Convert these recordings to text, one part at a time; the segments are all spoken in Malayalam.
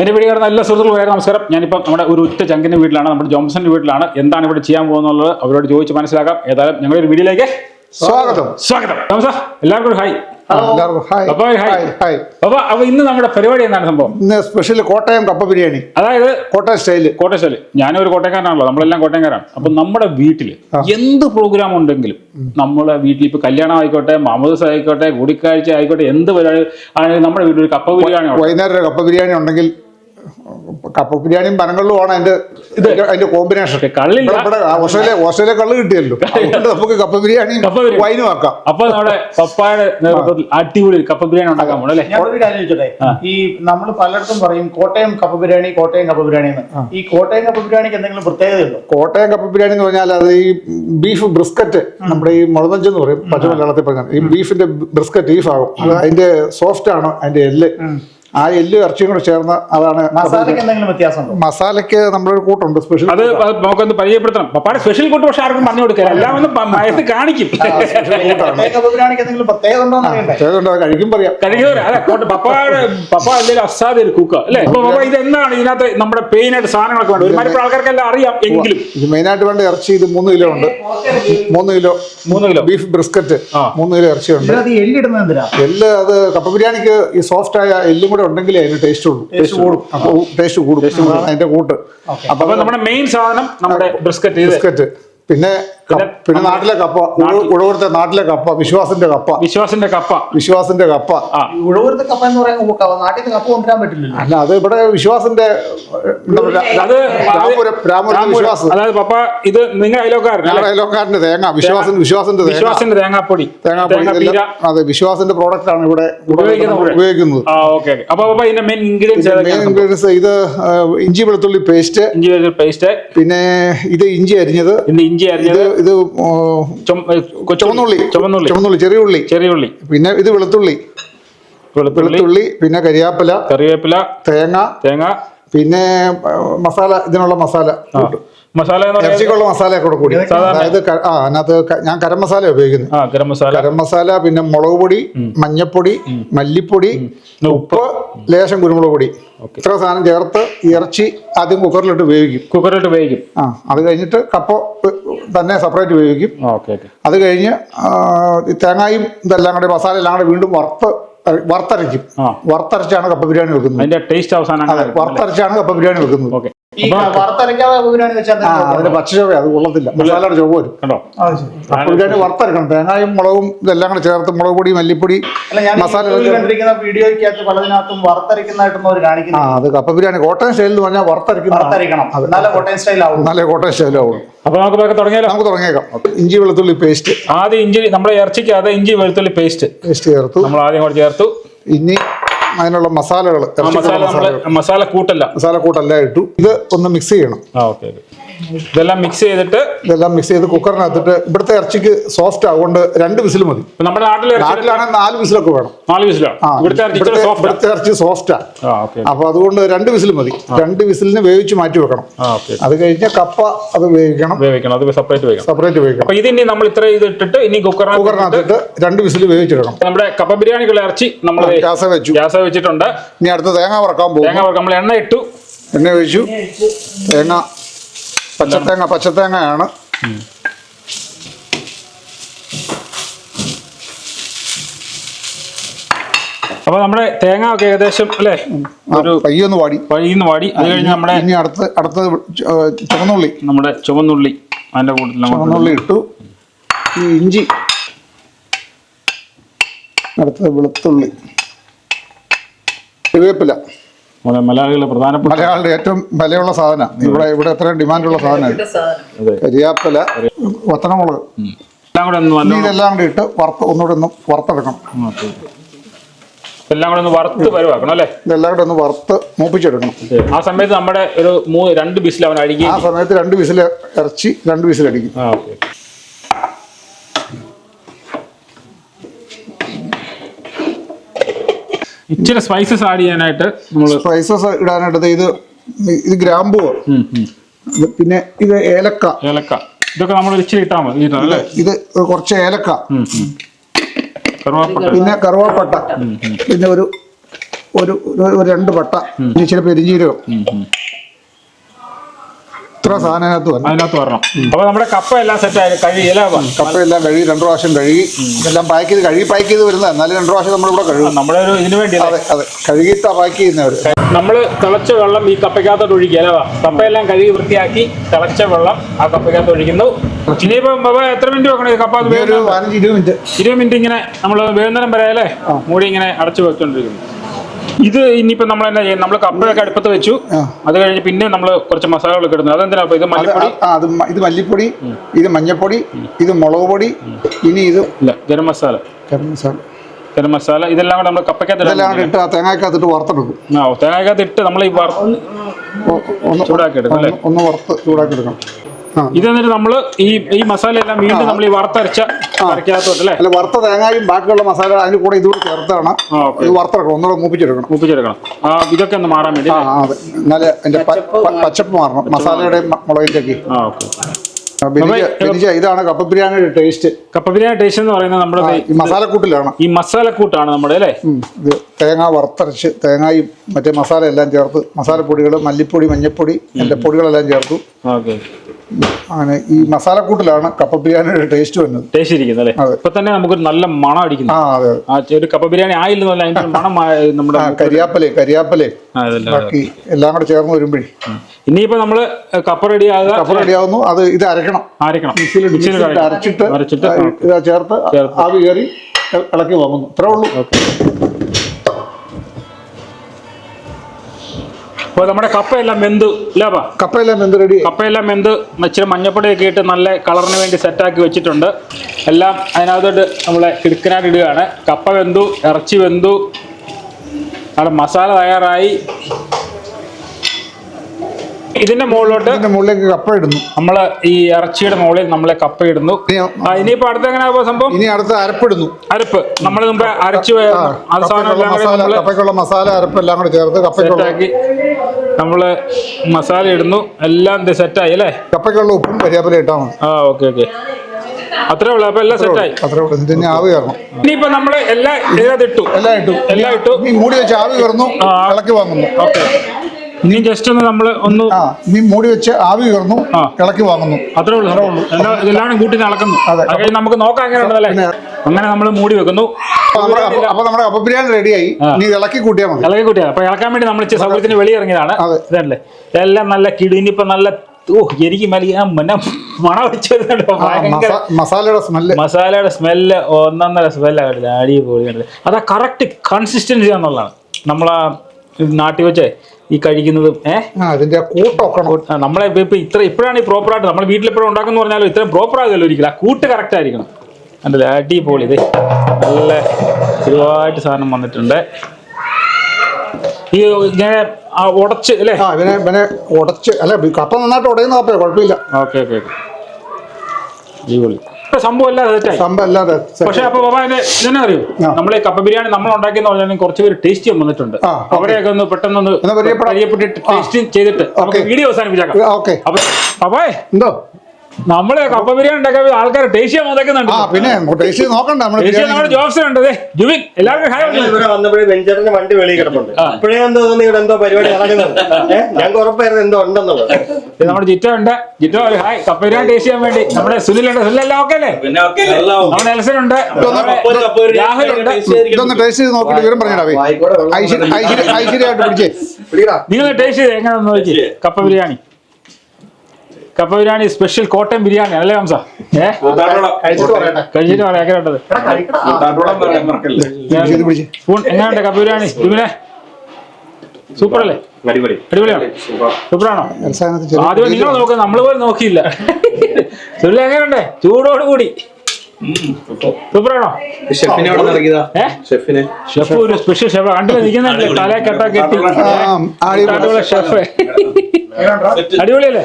എന്റെ വീട് കാരണം എല്ലാ സുഹൃത്തുക്കളും വളരെ നമസ്കാരം. ഞാനിപ്പം നമ്മുടെ ഒരു ഉറ്റ ചങ്കിന്റെ വീട്ടിലാണ് നമ്മുടെ ജോംസന്റെ വീട്ടിലാണ്. എന്താണ് ഇവിടെ ചെയ്യാൻ പോകുന്നത് അവരോട് ചോദിച്ച് മനസ്സിലാക്കാം. ഏതായാലും ഞങ്ങളുടെ ഒരു വീഡിയോയിലേക്ക് സ്വാഗതം. സ്വാഗതം. നമസ്കാർ എല്ലാവർക്കും ഹായ്. അപ്പൊ ഇന്ന് നമ്മുടെ പരിപാടി എന്താണ് സംഭവം? ഇന്ന് സ്പെഷ്യൽ കോട്ടയം കപ്പ ബിരിയാണി. അതായത് കോട്ടയം സ്റ്റൈൽ കോട്ടയശാൽ ഞാനും ഒരു കോട്ടയക്കാരനാണല്ലോ നമ്മളെല്ലാം കോട്ടയക്കാരാണ് അപ്പൊ നമ്മുടെ വീട്ടിൽ എന്ത് പ്രോഗ്രാം ഉണ്ടെങ്കിലും നമ്മളെ വീട്ടിൽ ഇപ്പൊ കല്യാണം ആയിക്കോട്ടെ മാമോദസ് ആയിക്കോട്ടെ കൂടിക്കാഴ്ച ആയിക്കോട്ടെ എന്ത് പരിപാടി ആണെങ്കിലും നമ്മുടെ വീട്ടിൽ ഒരു കപ്പ ബിരിയാണി. വൈകുന്നേരം കപ്പ ബിരിയാണി ഉണ്ടെങ്കിൽ കപ്പ ബിരിയാണിയും പനങ്കള്ളുമാണ് അതിന്റെ ഇത് അതിന്റെ കോമ്പിനേഷൻ കള്ളില്ല. ഓസ്ട്രേലിയ ഓസ്ട്രേലിയ കള്ള് കിട്ടിയല്ലോ. അതുകൊണ്ട് നമുക്ക് കപ്പ ബിരിയാണിയും ബിരിയാണി. വൈനും ആക്കാം. അപ്പൊ നമ്മുടെ പപ്പായുടെ നേതൃത്വത്തിൽ അടിപൊളി കപ്പ ബിരിയാണി ഉണ്ടാക്കാൻ പോകണം അല്ലേ? ഞാനൊരു കാര്യം ചോദിച്ചോട്ടെ? ഈ നമ്മൾ പലയിടത്തും പറയും കോട്ടയം കപ്പ ബിരിയാണി കോട്ടയം കപ്പ ബിരിയാണി എന്ന്. ഈ കോട്ടയം കപ്പ ബിരിയാണിക്ക് എന്തെങ്കിലും പ്രത്യേകതയുണ്ടോ? കോട്ടയം കപ്പ ബിരിയാണി എന്ന് പറഞ്ഞാൽ അത് ഈ ബീഫ് ബ്രിസ്ക്കറ്റ് നമ്മുടെ ഈ മുളനഞ്ച് എന്ന് പറയും പച്ച മലയാളത്തിൽ പറഞ്ഞാൽ ഈ ബീഫിന്റെ ബ്രിസ്ക്കറ്റ് ഈ ഭാഗം. അതിന്റെ സോഫ്റ്റ് ആണ് അതിന്റെ എല്ല്. ആ എല്ല് ഇറച്ചിയും കൂടെ ചേർന്ന അതാണ് മസാലയ്ക്ക് എന്തെങ്കിലും വ്യത്യാസമുണ്ടോ? മസാലയ്ക്ക് നമ്മളൊരു കൂട്ടുണ്ട്. സ്പെഷ്യൽ അത് നമുക്കൊന്ന് പരിചയപ്പെടുത്തണം. പപ്പാടെ സ്പെഷ്യൽ കൂട്ട് പക്ഷെ ആർക്കും പറഞ്ഞു കൊടുക്കില്ല എല്ലാം ഒന്ന് മയത്ത് കാണിക്കും. പ്രത്യേകത ഉണ്ടോ എന്ന് അറിയണ്ടേ? അതുകൊണ്ട് കഴിക്കും പറയാം. കഴിക്കും അതെ കോട്ട- പപ്പായുടെ പപ്പ എന്തെങ്കിലും അസാധ്യ ഒരു കുക്ക അല്ലേ? പപ്പ ഇത് എന്താണ് ഇതിനകത്ത് നമ്മുടെ പെയിൻ ആയിട്ട് സാധനങ്ങളൊക്കെ വേണ്ട ഒരുമാതിരി ആൾക്കാർക്കെല്ലാം അറിയാം എങ്കിലും. ഇത് മെയിനായിട്ട് വേണ്ട ഇറച്ചി ഇത് മൂന്ന് കിലോ ഉണ്ട്. മൂന്ന് കിലോ മൂന്ന് കിലോ. Beef brisket. മൂന്ന് കിലോ ഇറച്ചി ഉണ്ട് എല്ല് അത് കപ്പ ബിരിയാണിക്ക് ഈ സോഫ്റ്റ് ആയ എല്ലും കൂടെ ഉണ്ടെങ്കിലേ അതിന് ടേസ്റ്റ് കൂടും. അപ്പോൾ ടേസ്റ്റ് കൂടും. അതിന്റെ കൂട്ട്. അപ്പൊ നമ്മുടെ മെയിൻ സാധനം നമ്മുടെ ബിസ്ക്കറ്റ് ബിസ്ക്കറ്റ് പിന്നെ പിന്നെ നാട്ടിലെ കപ്പ ഉഴവൂർത്തെ നാട്ടിലെ കപ്പ വിശ്വാസിന്റെ കപ്പ. വിശ്വാസിന്റെ കപ്പ. വിശ്വാസിന്റെ കപ്പ. ഉഴവൂർത്തെ കപ്പ എന്ന് പറയാൻ നാട്ടിൽ നിന്ന് കപ്പ കൊണ്ടുവരാൻ പറ്റില്ല അല്ല അത് ഇവിടെ വിശ്വാസിന്റെ അതായത് പപ്പ ഇത് നിങ്ങൾ അയലോക്കാരൻ അയലോക്കാരന്റെ തേങ്ങ വിശ്വാസ വിശ്വാസിന്റെ വിശ്വാസിന്റെ തേങ്ങാപ്പൊടി. തേങ്ങാപ്പൊടി തേങ്ങ അതെ വിശ്വാസിന്റെ പ്രോഡക്റ്റ്. ആണ് ഇവിടെ ഉപയോഗിക്കുന്നത് അപ്പൊ ഇതിന്റെ മെയിൻ ഇൻഗ്രീഡിയൻസ് മെയിൻ ഇൻഗ്രീഡിയൻസ് ഇത് ഇഞ്ചി വെളുത്തുള്ളി പേസ്റ്റ് ഇഞ്ചി പേസ്റ്റ് പിന്നെ ഇത് ഇഞ്ചി അരിഞ്ഞത്. ഇന്ന് ഇഞ്ചി ഇത് അരിഞ്ഞത് ഇത് ചുവന്നുള്ളി ചുവന്നുള്ളി ചുവന്നുള്ളി ചെറിയ ഉള്ളി ചെറിയ ഉള്ളി. പിന്നെ ഇത് വെളുത്തുള്ളി. വെളുത്തുള്ളി. പിന്നെ കരിയാപ്പില കറിവേപ്പില തേങ്ങ തേങ്ങ. പിന്നെ മസാല ഇതിനുള്ള മസാല. മസാല ഇറച്ചിക്കുള്ള കൂടി അതായത് അതിനകത്ത് ഞാൻ കരം മസാല ഉപയോഗിക്കുന്നത് ആ ഗരം മസാല. ഗരം മസാല പിന്നെ മുളക് പൊടി മഞ്ഞപ്പൊടി മല്ലിപ്പൊടി ഉപ്പ്. ലേശം കുരുമുളക് പൊടി. ഇത്ര സാധനം ചേർത്ത് ഇറച്ചി ആദ്യം കുക്കറിലിട്ട് ഉപയോഗിക്കും. കുക്കറിലിട്ട് ഉപയോഗിക്കും. ആ അത് കഴിഞ്ഞിട്ട് കപ്പ തന്നെ സെപ്പറേറ്റ് ഉപയോഗിക്കും. Okay okay. അത് കഴിഞ്ഞ് തേങ്ങയും ഈ തേങ്ങായും ഇതെല്ലാം കൂടെ മസാല എല്ലാം കൂടെ വീണ്ടും വറുത്ത് വറുത്തരച്ചും വറുത്തരയ്ക്കും. വറുത്തരച്ചാണ് കപ്പ ബിരിയാണി വെക്കുന്നത്. അതിന്റെ ടേസ്റ്റ് അവസാനം വറുത്തരച്ചാണ് കപ്പ ബിരിയാണി വെക്കുന്നത്. ഓക്കെ. അതിന്റെ പച്ചച്ചോവ അത് കൊള്ളത്തില്ല. മസാലയുടെ ചുവ വരും തേങ്ങയും മുളകും ഇതെല്ലാം കൂടെ ചേർത്ത് മുളക് പൊടി മല്ലിപ്പൊടി മസാല വീഡിയോയ്ക്കകത്ത് പലതിനകത്തും ആ അത് കപ്പ ബിരിയാണി കോട്ടയം സ്റ്റൈൽ എന്ന് പറഞ്ഞാൽ വറുത്തരക്കണം നല്ല കോട്ടയം സ്റ്റൈൽ ആവും നല്ല കോട്ടയം സ്റ്റൈലാവും അപ്പൊ നമുക്ക് തുടങ്ങിയാലോ? നമുക്ക് തുടങ്ങിയേക്കാം. ഇഞ്ചി വെളുത്തുള്ളി പേസ്റ്റ്. ആദ്യം ഇഞ്ചി നമ്മുടെ ഇറച്ചിക്ക് അത് ഇഞ്ചി വെളുത്തുള്ളി പേസ്റ്റ്. പേസ്റ്റ് ചേർത്തു. നമ്മൾ ആദ്യം കൂടെ ചേർത്തു. ഇനി അതിനുള്ള മസാലകൾ മസാല കൂട്ടല്ല. മസാല കൂട്ടല്ല ഇട്ടു. ഇത് ഒന്ന് മിക്സ് ചെയ്യണം. ആ ഓക്കെ ഓക്കെ. ഇതെല്ലാം മിക്സ് ചെയ്തിട്ട് ഇതെല്ലാം മിക്സ് ചെയ്ത് കുക്കറിനകത്തിട്ട് ഇവിടുത്തെ ഇറച്ചിക്ക് സോഫ്റ്റ് ആകൊണ്ട് രണ്ട് വിസിൽ മതി. നമ്മുടെ നാട്ടിലെ നാട്ടിലാണെങ്കിൽ നാല് വിസിലൊക്കെ വേണം. നാല് വിസിലോ? ഇവിടുത്തെ ഇറച്ചി സോഫ്റ്റ് അപ്പൊ അതുകൊണ്ട് രണ്ട് വിസിൽ മതി. രണ്ട് വിസിലിന് വേവിച്ച് മാറ്റി വെക്കണം. അത് കഴിഞ്ഞ കപ്പ അത് വേവിക്കണം. വേവിക്കണം അത് സെപ്പറേറ്റ് വേവിക്കണം. സെപ്പറേറ്റ് വേവിക്കണം. അപ്പൊ ഇതിനി നമ്മൾ ഇത്ര ഇത് ഇട്ടിട്ട് ഇനി കുക്കറിനകത്ത് കുക്കറിനകത്തിട്ട് രണ്ട് വിസിൽ വേവിച്ചിടണം നമ്മുടെ കപ്പ ബിരിയാണിക്കുള്ള ഇറച്ചി നമ്മൾ ഗ്യാസ് വെച്ചു ഗ്യാസ് വെച്ചിട്ടുണ്ട്. ഇനി അടുത്ത തേങ്ങ വറക്കാൻ പോകും തേങ്ങ വറക്കാൻ നമ്മൾ എണ്ണ ഇട്ടു. എണ്ണ ഒഴിച്ചു. തേങ്ങ പച്ചത്തേങ്ങ പച്ചത്തേങ്ങയാണ്. അപ്പൊ നമ്മുടെ തേങ്ങ ഒക്കെ ഏകദേശം അല്ലേ? ഒരു പയ്യൊന്ന് വാടി. പയ്യൊന്ന് വാടി. അത് കഴിഞ്ഞ് നമ്മുടെ ഇനി അടുത്ത് അടുത്ത ചുവന്നുള്ളി. നമ്മുടെ ചുവന്നുള്ളി അതിന്റെ കൂട്ടത്തിൽ ചുവന്നുള്ളി ഇട്ടു. ഈ ഇഞ്ചി. അടുത്തത് വെളുത്തുള്ളി. കറിവേപ്പില. മലയാളികളെ പ്രധാനപ്പെട്ട മലയാളിയുടെ ഏറ്റവും വിലയുള്ള സാധനം. ഇവിടെ ഇവിടെ എത്രയും ഡിമാൻഡുള്ള സാധനമാണ്. കരിയാപ്പല വത്തനമുളക്. എല്ലാം കൂടെ ഒന്ന് ഇനി നല്ലോണം ഇതെല്ലാം കൂടി ഇട്ട് വറുത്ത് ഒന്നുകൂടെ ഒന്ന് വറുത്തെടുക്കണം. എല്ലാം കൂടെ ഒന്ന് വറുത്ത് പരുവാക്കണം അല്ലേ? ഇതെല്ലാം കൂടെ ഒന്ന് വറുത്ത് മൂപ്പിച്ചെടുക്കണം. ആ സമയത്ത് നമ്മുടെ ഒരു രണ്ട് ബിസിൽ അവൻ അടിക്കും ആ സമയത്ത് രണ്ട് ബിസിൽ ഇറച്ചി രണ്ട് വിസിലടിക്കും. ആ ഇച്ചിരി സ്പൈസസ് ആഡ് ചെയ്യാനായിട്ട് നമ്മൾ സ്പൈസസ് ഇടാനായിട്ട് ഇത് ഇത് ഗ്രാമ്പൂ പിന്നെ ഇത് ഏലക്ക. ഏലക്ക. ഇതൊക്കെ നമ്മൾ ഇച്ചിരി ഇട്ടാൽ മതി. ഇത് കുറച്ച് ഏലക്ക. കറുവാപ്പട്ട. പിന്നെ കറുവാപ്പട്ട. പിന്നെ ഒരു ഒരു രണ്ട് പട്ട. ഇച്ചിരി പെരിഞ്ചീരകം. ഇത്ര സാധനം അതിനകത്ത് വരണം? അതിനകത്ത് വരണം. അപ്പൊ നമ്മുടെ കപ്പ എല്ലാം സെറ്റ് ആയി. കഴുകിയല്ല കപ്പ എല്ലാം കഴുകി രണ്ടു പ്രാവശ്യം കഴുകി എല്ലാം പാക്ക് ചെയ്ത് കഴുകി പാക്ക് ചെയ്ത് വരുന്നത്. എന്നാലും രണ്ടു പ്രാവശ്യം നമ്മളിവിടെ കഴുകും. നമ്മുടെ ഒരു ഇതിനു വേണ്ടി അതെ അതെ. കഴുകിയിട്ടാ പാക്ക് ചെയ്യുന്നവർ നമ്മൾ തിളച്ച വെള്ളം ഈ കപ്പയ്ക്കകത്തോട്ട് ഒഴിക്കുക അല്ലേ? കപ്പയെല്ലാം കഴുകി വൃത്തിയാക്കി തിളച്ച വെള്ളം ആ കപ്പയ്ക്കകത്ത് ഒഴിക്കുന്നു. ഇനിയിപ്പം എത്ര മിനിറ്റ് വെക്കണം കപ്പ? ഇരുപത് മിനിറ്റ് ഇരുപത് മിനിറ്റ് ഇങ്ങനെ നമ്മൾ വേവുന്നേരം വരെ അല്ലേ? മൂടി ഇങ്ങനെ അടച്ചു വെച്ചോണ്ടിരിക്കുന്നു. ഇത് ഇനിയിപ്പോ നമ്മൾ എന്നാ ചെയ്യാം നമ്മൾ കപ്പയൊക്കെ അടുപ്പത്ത് വെച്ചു. അത് കഴിഞ്ഞ് പിന്നെ നമ്മൾ കുറച്ച് മസാലകളൊക്കെ ഇടുന്നത്. അതെന്തിനാ ഇത് മല്ലിപ്പൊടി? അത് ഇത് മല്ലിപ്പൊടി ഇത് മഞ്ഞപ്പൊടി ഇത് മുളക് പൊടി ഇനി ഇത് ഇല്ല ഗരം മസാല. ഗരം മസാല. ഗരം മസാല ഇതെല്ലാം കൂടെ നമ്മൾ കപ്പയ്ക്കകത്ത് ഇതെല്ലാം കൂടെ ഇട്ട് ആ വറുത്തെടുക്കും. ആ തേങ്ങയ്ക്കകത്ത് ഇട്ട് നമ്മൾ ഈ വറുത്ത് ഒന്ന് ചൂടാക്കി എടുക്കും അല്ലേ? ഒന്ന് വറുത്ത് ചൂടാക്കി എടുക്കണം. ആ. ഇത് എന്നിട്ട് നമ്മൾ ഈ ഈ മസാല എല്ലാം വീണ്ടും നമ്മൾ ഈ വറുത്തരച്ച കറിക്കകത്തോട്ട് അല്ലേ? വറുത്ത തേങ്ങയും ബാക്കിയുള്ള മസാല അതിന് കൂടെ ഇതുകൂടി ചേർത്താണ്. ഇത് വറുത്തെടുക്കണം ഒന്നുകൂടെ മൂപ്പിച്ചെടുക്കണം. മൂപ്പിച്ചെടുക്കണം. ഇതൊക്കെ ഒന്ന് മാറാൻ വേണ്ടി അതെ. എന്നാലേ അതിന്റെ പച്ചപ്പ് മാറണം. മസാലയുടെയും മ- മുളകിന്റെ ഒക്കെ ആ ഓക്കെ. ബിരിജ ബിരിജ ഇതാണ് കപ്പ ബിരിയാണിയുടെ ടേസ്റ്റ് കപ്പ ബിരിയാണി ടേസ്റ്റ് എന്ന് പറയുന്നത് നമ്മുടെ ഈ മസാലക്കൂട്ടിലാണ്. ഈ മസാലക്കൂട്ടാണ് നമ്മുടെ അല്ലേ? ഇത് തേങ്ങ വറുത്തരച്ച് തേങ്ങയും മറ്റേ മസാല എല്ലാം ചേർത്ത് മസാലപ്പൊടികൾ മല്ലിപ്പൊടി മഞ്ഞപ്പൊടി എന്റെ പൊടികളെല്ലാം ചേർത്തു. അങ്ങനെ ഈ മസാലക്കൂട്ടിലാണ് കപ്പ ബിരിയാണിയുടെ ടേസ്റ്റ് വരുന്നത്. ടേസ്റ്റ് ഇരിക്കുന്നത് അല്ലേ. ഇപ്പൊ തന്നെ നമുക്കൊരു നല്ല മണം അടിക്കുന്നു. ആ അതെ ആ ഒരു കപ്പ ബിരിയാണി ആയില്ലെന്നല്ല അതിന്റെ മണം നമ്മുടെ കരിയാപ്പലെ കരിയാപ്പലെ. ബാക്കി എല്ലാം കൂടെ ചേർന്ന് വരുമ്പോഴേ. ഇനിയിപ്പോ നമ്മൾ കപ്പ റെഡി ആകുക കപ്പ റെഡി ആകുന്നു അത് ഇത് അരക്കണം. അരക്കണം. മിക്സിയിൽ അരച്ചിട്ട് അരച്ചിട്ട് ചേർത്ത് ആവി കയറി ഇളക്കി വാങ്ങുന്നു. ഇത്രേ ഉള്ളൂ. അപ്പൊ നമ്മുടെ കപ്പയെല്ലാം വെന്തു ഇല്ലാപ്പാ കപ്പയെല്ലാം വെന്ത് റെഡി കപ്പയെല്ലാം വെന്ത് ഇച്ചിരി മഞ്ഞപ്പൊടിയൊക്കെ ഇട്ട് നല്ല കളറിന് വേണ്ടി സെറ്റാക്കി വെച്ചിട്ടുണ്ട്. എല്ലാം അതിനകത്തോട്ട് നമ്മളെ കിടുക്കനായിട്ട് ഇടുകയാണ്. കപ്പ വെന്തു ഇറച്ചി വെന്തു. അവിടെ മസാല തയ്യാറായി. ഇതിന്റെ മുകളിലോട്ട് ഇതിന്റെ മുകളിലേക്ക് കപ്പ ഇടുന്നു. നമ്മൾ ഈ ഇറച്ചിയുടെ മുകളിൽ നമ്മളെ കപ്പ ഇടുന്നു. ഇനിയിപ്പോ അടുത്ത എങ്ങനെ സംഭവം? ഇനി അടുത്ത് അരപ്പിടുന്നു. അരപ്പ്. നമ്മൾ മുമ്പ് അരച്ച് കപ്പയ്ക്കുള്ള മസാല നമ്മൾ കപ്പയ്ക്കുള്ള മസാല അരപ്പ് എല്ലാം കൂടെ ചേർത്ത് കപ്പയ്ക്കുള്ള നമ്മൾ നമ്മൾ മസാല ഇടുന്നു. എല്ലാം സെറ്റായി അല്ലേ? കപ്പയ്ക്കുള്ള ഉപ്പും കരിയാപ്പല ഇട്ടാൽ മതി. ആ ഓക്കെ ഓക്കെ. അത്രേ ഉള്ളൂ. അപ്പൊ എല്ലാം സെറ്റായി. അത്രേ ഉള്ളൂ. ഇനി ആവി കയറണം. ഇനിയിപ്പോ നമ്മൾ എല്ലാം ഇതിനകത്ത് ഇട്ടു. എല്ലാം ഇട്ടു. എല്ലാം ഇട്ടു. മൂടി വെച്ച് ആവി കയറുന്നു. ഇളക്കി വാങ്ങുന്നു. ഓക്കെ. ഇനി ജസ്റ്റ് ഒന്ന് നമ്മൾ ഒന്ന് ആ ഇനി മൂടി വെച്ച് ആവി കയറുന്നു ആ. ഇളക്കി വാങ്ങുന്നു. അത്രേ ഉള്ളൂ എല്ലാം ഇതെല്ലാം കൂട്ടി നടക്കുന്നു അതെ. അത് കഴിഞ്ഞ് നമുക്ക് നോക്കാം എങ്ങനെ ഉണ്ടല്ലേ? പിന്നെ- അങ്ങനെ നമ്മൾ മൂടി വെക്കുന്നു. അപ്പൊ നമ്മുടെ കപ്പ- അപ്പൊ നമ്മുടെ കപ്പ ബിരിയാണി റെഡിയായി. നീ ഇളക്കി കൂട്ടിയാൽ മതി. ഇളകി കൂട്ടിയാണ് അപ്പൊ ഇളക്കാൻ വേണ്ടി നമ്മൾ ഇച്ചിരി സൗകര്യത്തിന് വെളിയിറങ്ങിയതാണ് അതെ. ഇതല്ലേ? എല്ലാം നല്ല കിടി. ഇനിയിപ്പോ നല്ല ഓ എനിക്ക് വലിയ മന മണം അടിച്ചു വരുന്നുണ്ട്. ആ, ഭയങ്കര മസാ- മസാലയുടെ സ്മെല്ല്. മസാലയുടെ സ്മെല്ല് ഒന്നൊന്നര സ്മെല്ലാണ് അടിപൊളിയാണ് കറക്റ്റ് കൺസിസ്റ്റൻസി എന്നുള്ളതാണ് നമ്മളാ നാട്ടിൽ വെച്ചേ ഈ കഴിക്കുന്നതും ഏഹ് ആ, നമ്മളെ ഇപ്പൊ ഇത്ര ഇപ്പോഴാണ് ഈ പ്രോപ്പർ ആയിട്ട് നമ്മൾ വീട്ടിൽ എപ്പോഴും ഉണ്ടാക്കുന്ന പറഞ്ഞാലും ഇത്രയും പ്രോപ്പർ ആകുമല്ലോ ഒരിക്കലും. ആ കൂട്ട് കറക്റ്റ് ആയിരിക്കണം. കണ്ടില്ലേ അടിപൊളി ഇത്. നല്ല ഒരുപാട് സാധനം വന്നിട്ടുണ്ട്. ഈ ഇങ്ങനെ ഉടച്ച് അല്ലേ? ഇവനെ ഇവനെ ഉടച്ച് അല്ലെ കപ്പ നന്നായിട്ട് ഉടയുന്ന കപ്പേ കുഴപ്പമില്ല. Okay okay okay. അടിപൊളി. സംഭവം അല്ലാതെ പക്ഷെ അപ്പൊ ബാബാ എന്നെ അറിയൂ ആ. നമ്മളെ കപ്പ ബിരിയാണി നമ്മൾ ഉണ്ടാക്കിയെന്ന് പറഞ്ഞാൽ കുറച്ച് പേര് ടേസ്റ്റ് വന്നിട്ടുണ്ട്. അവരെയൊക്കെ ഒന്ന് പെട്ടെന്ന് ഒന്ന് പരിചയപ്പെടാം. പരിചയപ്പെട്ടിട്ട് ടേസ്റ്റ് ചെയ്തിട്ട് നമുക്ക് വീഡിയോ അവസാനിപ്പിച്ചേക്കാം. ഓക്കെ. അപ്പൊ അപ്പേ എന്തോ? നമ്മൾ കപ്പ ബിരിയാണി ഉണ്ടാക്കാൻ ആൾക്കാർ ടേസ്റ്റ് ചെയ്യാൻ ആ പിന്നെ ടേസ്റ്റ് നോക്കണ്ട നമ്മൾ ടേസ്റ്റ് ചെയ്യാൻ നമ്മുടെ ജോബ്സ് ഉണ്ട്. ദേ, ജുബിൻ എല്ലാവർക്കും ഹായ് ഇവിടെ വന്നപ്പോഴേ വെഞ്ചറിന്റെ വണ്ടി വെളിയിൽ കിടപ്പുണ്ട്. അപ്പോഴേ എന്തോ തോന്നി ഇവിടെ എന്തോ പരിപാടി നടക്കുന്നുണ്ട് ഞങ്ങൾക്ക് ഉറപ്പായിരുന്നു എന്തോ ഉണ്ടെന്നുള്ളത്. ഇത് നമ്മുടെ ജിറ്റോ ഉണ്ട്. ജിറ്റോ ഒരു ഹായ്. കപ്പ ബിരിയാണി ടേസ്റ്റ് ചെയ്യാൻ വേണ്ടി നമ്മുടെ സുനിൽ ഉണ്ട്. സുനിൽ എല്ലാം ഓക്കെ അല്ലേ? നമ്മുടെ എൽസൻ ഉണ്ട്. കപ്പ കപ്പ ഒരു രാഹുൽ ഉണ്ട്. ഇതൊന്ന് ടേസ്റ്റ് ചെയ്ത് നോക്കിയിട്ട് വിവരം പറഞ്ഞിടാവേ ഐശ്വര്യ ഐശ്വര്യ ഐശ്വര്യമായിട്ട് പിടിച്ചേ. നിങ്ങൾ ടേസ്റ്റ് ചെയ്ത് എങ്ങനെ നോക്കി കപ്പ ബിരിയാണി. കപ്പ ബിരിയാണി സ്പെഷ്യൽ കോട്ടയം ബിരിയാണി അല്ലേ ഹംസ? ഏ? പറയാം സ്പൂൺ എങ്ങനെയുണ്ട് കപ്പ ബിരിയാണി? ജുബിനെ സൂപ്പർ അല്ലേ അടിപൊളി. അടിപൊളിയാണോ? സൂപ്പറാണോ? ആദ്യം നിങ്ങൾ നോക്കുക നമ്മൾ പോലും നോക്കിയില്ല. എങ്ങനെയുണ്ട് ചൂടോട് കൂടി. സൂപ്പറാണോ ഷെഫിനെ ഷെഫിനെ. ഷെഫ് ഒരു സ്പെഷ്യൽ ഷെഫ്. കണ്ടില്ല? നിൽക്കുന്നുണ്ട് തല കെട്ട കെട്ടി. ആ, അടിപൊളി. അടിപൊളി ഷെഫ് അടിപൊളിയല്ലേ?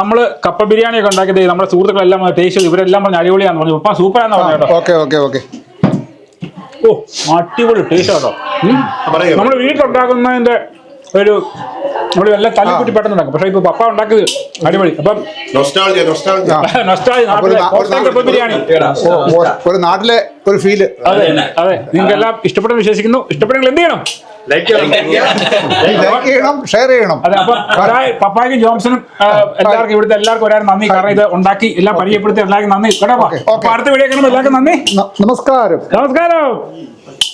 നമ്മൾ കപ്പ ബിരിയാണി ഒക്കെ ഉണ്ടാക്കിയത് നമ്മുടെ സുഹൃത്തുക്കളെല്ലാം ടേസ്റ്റ് ചെയ്തു ഇവരെല്ലാം പറഞ്ഞു അടിപൊളിയാന്ന് പറഞ്ഞു. ഉപ്പ സൂപ്പറാന്ന് പറഞ്ഞു കേട്ടോ. Okay okay okay. ഓ അടിപൊളി ടേസ്റ്റ് കേട്ടോ നമ്മൾ വീട്ടിലുണ്ടാക്കുന്നതിന്റെ ഒരു നമ്മൾ തല്ലി തല്ലിക്കുട്ടി പെട്ടെന്ന് ഉണ്ടാക്കും പക്ഷെ ഇപ്പൊ പപ്പ ഉണ്ടാക്കിയത് അടിപൊളി. അപ്പം ബിരിയാണി ഒരു നാട്ടിലെ ഒരു ഫീൽ അതെ അതെ. നിങ്ങൾക്ക് എല്ലാം ഇഷ്ടപ്പെട്ടെന്ന് വിശ്വസിക്കുന്നു. ഇഷ്ടപ്പെട്ടെങ്കിൽ എന്ത് ചെയ്യണം? ലൈക്ക് ലൈക്ക് ചെയ്യണം. ഷെയർ ചെയ്യണം അതെ അപ്പൊ പപ്പായ്ക്കും ജോൺസണും എല്ലാവർക്കും ഇവിടുത്തെ എല്ലാവർക്കും ഒരാൾ നന്ദി. കാരണം ഇത് ഉണ്ടാക്കി എല്ലാം പരിചയപ്പെടുത്തി എല്ലാവർക്കും നന്ദി. കേട്ടോ അപ്പൊ അടുത്ത വീഡിയോ കാണുമ്പോൾ എല്ലാവർക്കും നന്ദി. നമസ്കാരം. നമസ്കാരം.